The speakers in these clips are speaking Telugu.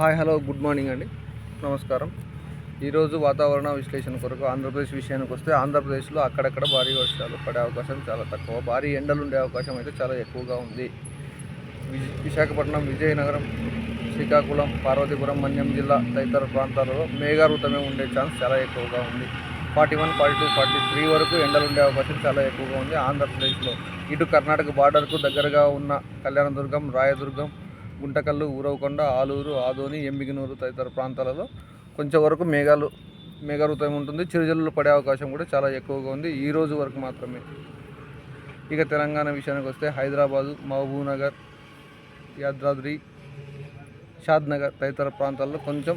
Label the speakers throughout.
Speaker 1: హాయ్ హలో గుడ్ మార్నింగ్ అండి. నమస్కారం. ఈరోజు వాతావరణ విశ్లేషణ కొరకు ఆంధ్రప్రదేశ్ విషయానికి వస్తే ఆంధ్రప్రదేశ్లో అక్కడక్కడ భారీ వర్షాలు పడే అవకాశం చాలా తక్కువ. భారీ ఎండలు ఉండే అవకాశం అయితే చాలా ఎక్కువగా ఉంది. విశాఖపట్నం విజయనగరం శ్రీకాకుళం పార్వతీపురం మన్యం జిల్లా తదితర ప్రాంతాలలో మేఘావృతమే ఉండే ఛాన్స్ చాలా ఎక్కువగా ఉంది. Forty one forty two forty three వరకు ఎండలు ఉండే అవకాశం చాలా ఎక్కువగా ఉంది ఆంధ్రప్రదేశ్లో. ఇటు కర్ణాటక బార్డర్కు దగ్గరగా ఉన్న కళ్యాణదుర్గం రాయదుర్గం గుంటకల్లు ఊరవకొండ ఆలూరు ఆదోని ఎంబిగినూరు తదితర ప్రాంతాలలో కొంచెం వరకు మేఘాలు మేఘావృతం ఉంటుంది. చిరుజల్లులు పడే అవకాశం కూడా చాలా ఎక్కువగా ఉంది. ఈ రోజు వరకు మాత్రమే. ఇక తెలంగాణ విషయానికి వస్తే హైదరాబాదు మహబూబ్నగర్ యాదాద్రి షాద్నగర్ తదితర ప్రాంతాల్లో కొంచెం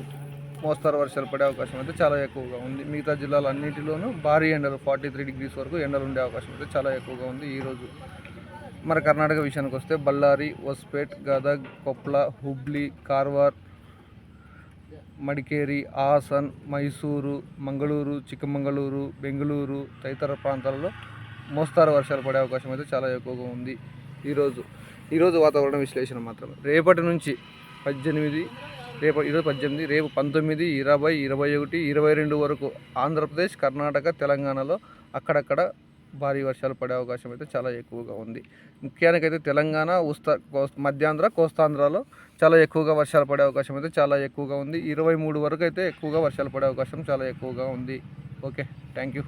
Speaker 1: మోస్తరు వర్షాలు పడే అవకాశం అయితే చాలా ఎక్కువగా ఉంది. మిగతా జిల్లాలన్నింటిలోనూ భారీ ఎండలు ఫార్టీ త్రీ డిగ్రీస్ వరకు ఎండలు ఉండే అవకాశం అయితే చాలా ఎక్కువగా ఉంది ఈరోజు మన కర్ణాటక విషయానికి వస్తే బళ్ళారి వస్పేట్ గదగ్ కొప్ల హుబ్లీ కార్వార్ మడికేరి హాసన్ మైసూరు మంగళూరు చిక్కమంగళూరు బెంగళూరు తదితర ప్రాంతాలలో మోస్తారు వర్షాలు పడే అవకాశం అయితే చాలా ఎక్కువగా ఉంది ఈరోజు ఈరోజు వాతావరణ విశ్లేషణ మాత్రమే రేపటి నుంచి పద్దెనిమిది రేపు ఈరోజు పద్దెనిమిది రేపు పంతొమ్మిది ఇరవై ఇరవై ఒకటి ఇరవై రెండు వరకు ఆంధ్రప్రదేశ్ కర్ణాటక తెలంగాణలో అక్కడక్కడ భారీ వర్షాలు పడే అవకాశం అయితే చాలా ఎక్కువగా ఉంది. ముఖ్యానికైతే తెలంగాణ ఉస్తా మధ్యాంధ్ర కోస్తాంధ్రలో చాలా ఎక్కువగా వర్షాలు పడే అవకాశం అయితే చాలా ఎక్కువగా ఉంది. ఇరవై మూడు వరకు అయితే ఎక్కువగా వర్షాలు పడే అవకాశం చాలా ఎక్కువగా ఉంది. Okay thank you.